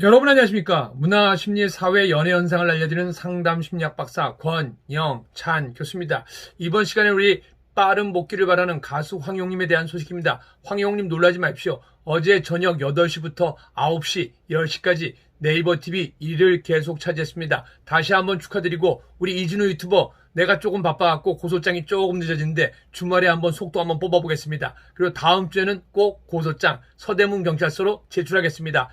여러분 안녕하십니까? 문화, 심리, 사회, 연애 현상을 알려드리는 상담 심리학 박사 권영찬 교수입니다. 이번 시간에 우리 빠른 복귀를 바라는 가수 황용님에 대한 소식입니다. 황용님 놀라지 마십시오. 어제 저녁 8시부터 9시, 10시까지 네이버 TV 1위를 계속 차지했습니다. 다시 한번 축하드리고 우리 이진우 유튜버 내가 조금 바빠갖고 고소장이 조금 늦어지는데 주말에 한번 속도 한번 뽑아보겠습니다. 그리고 다음 주에는 꼭 고소장 서대문 경찰서로 제출하겠습니다.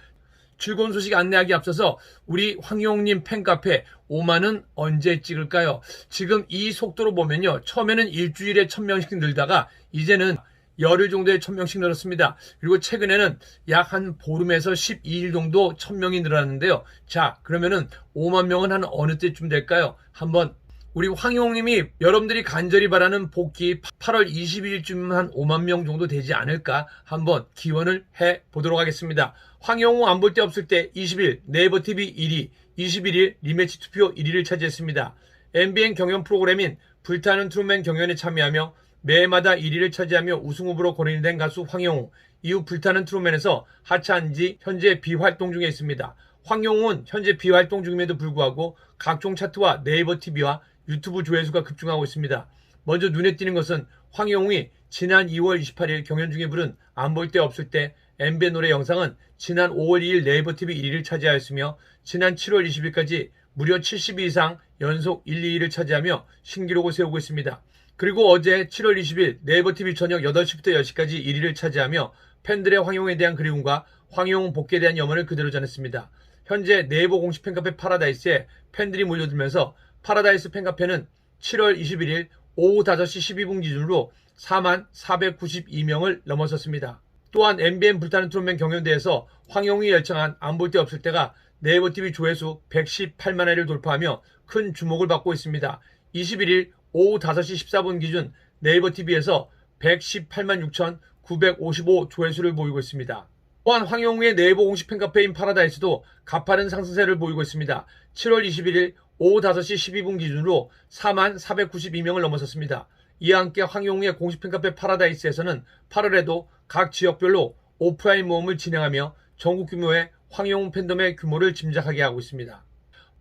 즐거운 소식 안내하기 앞서서 우리 황용님 팬카페 5만은 언제 찍을까요? 지금 이 속도로 보면요. 처음에는 일주일에 1000명씩 늘다가 이제는 열흘 정도에 1000명씩 늘었습니다. 그리고 최근에는 약 한 보름에서 12일 정도 1000명이 늘었는데요. 자, 그러면은 5만 명은 한 어느 때쯤 될까요? 한번 우리 황용님이 여러분들이 간절히 바라는 복귀 8월 20일쯤 한 5만 명 정도 되지 않을까 한번 기원을 해 보도록 하겠습니다. 황용호 안볼데 없을 때 20일 네이버 TV 1위, 21일 리매치 투표 1위를 차지했습니다. MBN 경연 프로그램인 불타는 트루맨 경연에 참여하며 매해마다 1위를 차지하며 우승 후보로 거론이 된 가수 황용호. 이후 불타는 트루맨에서 하차한 지 현재 비활동 중에 있습니다. 황용호는 현재 비활동 중임에도 불구하고 각종 차트와 네이버 TV와 유튜브 조회수가 급증하고 있습니다. 먼저 눈에 띄는 것은 황용이 지난 2월 28일 경연 중에 부른 안볼데 없을 때 MB 노래 영상은 지난 5월 2일 네이버 TV 1위를 차지하였으며 지난 7월 20일까지 무려 70위 이상 연속 1, 2위를 차지하며 신기록을 세우고 있습니다. 그리고 어제 7월 20일 네이버 TV 저녁 8시부터 10시까지 1위를 차지하며 팬들의 황용에 대한 그리움과 황용 복귀에 대한 염원을 그대로 전했습니다. 현재 네이버 공식 팬카페 파라다이스에 팬들이 몰려들면서 파라다이스 팬카페는 7월 21일 오후 5시 12분 기준으로 4만 492명을 넘어섰습니다. 또한 MBN 불타는 트롯맨 경연대에서 황용이 열창한 안볼데 없을 때가 네이버 TV 조회수 118만 회를 돌파하며 큰 주목을 받고 있습니다. 21일 오후 5시 14분 기준 네이버 TV에서 118만 6,955 조회수를 보이고 있습니다. 또한 황용우의 네이버 공식 팬카페인 파라다이스도 가파른 상승세를 보이고 있습니다. 7월 21일 오후 5시 12분 기준으로 4만 492명을 넘어섰습니다. 이와 함께 황용우의 공식 팬카페 파라다이스에서는 8월에도 각 지역별로 오프라인 모험을 진행하며 전국 규모의 황용우 팬덤의 규모를 짐작하게 하고 있습니다.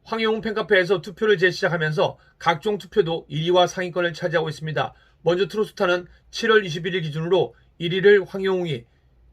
황용우 팬카페에서 투표를 재시작하면서 각종 투표도 1위와 상위권을 차지하고 있습니다. 먼저 트로스타는 7월 21일 기준으로 1위를 황용웅이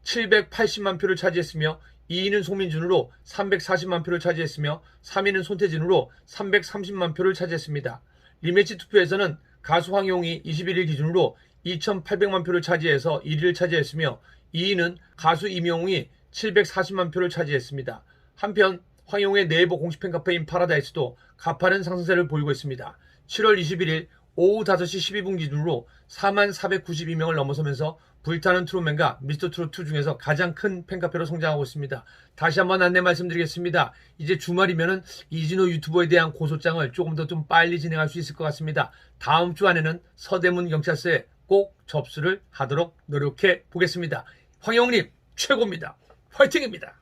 780만 표를 차지했으며 2위는 송민준으로 340만 표를 차지했으며 3위는 손태진으로 330만 표를 차지했습니다. 리매치 투표에서는 가수 황용이 21일 기준으로 2,800만 표를 차지해서 1위를 차지했으며 2위는 가수 임영웅이 740만 표를 차지했습니다. 한편 황용의 네이버 공식 팬카페인 파라다이스도 가파른 상승세를 보이고 있습니다. 7월 21일 오후 5시 12분 기준으로 4만 492명을 넘어서면서 불타는 트롯맨과 미스터 트롯 2 중에서 가장 큰 팬카페로 성장하고 있습니다. 다시 한번 안내 말씀드리겠습니다. 이제 주말이면은 이진호 유튜버에 대한 고소장을 조금 더 좀 빨리 진행할 수 있을 것 같습니다. 다음 주 안에는 서대문 경찰서에 꼭 접수를 하도록 노력해 보겠습니다. 황영님 최고입니다. 화이팅입니다.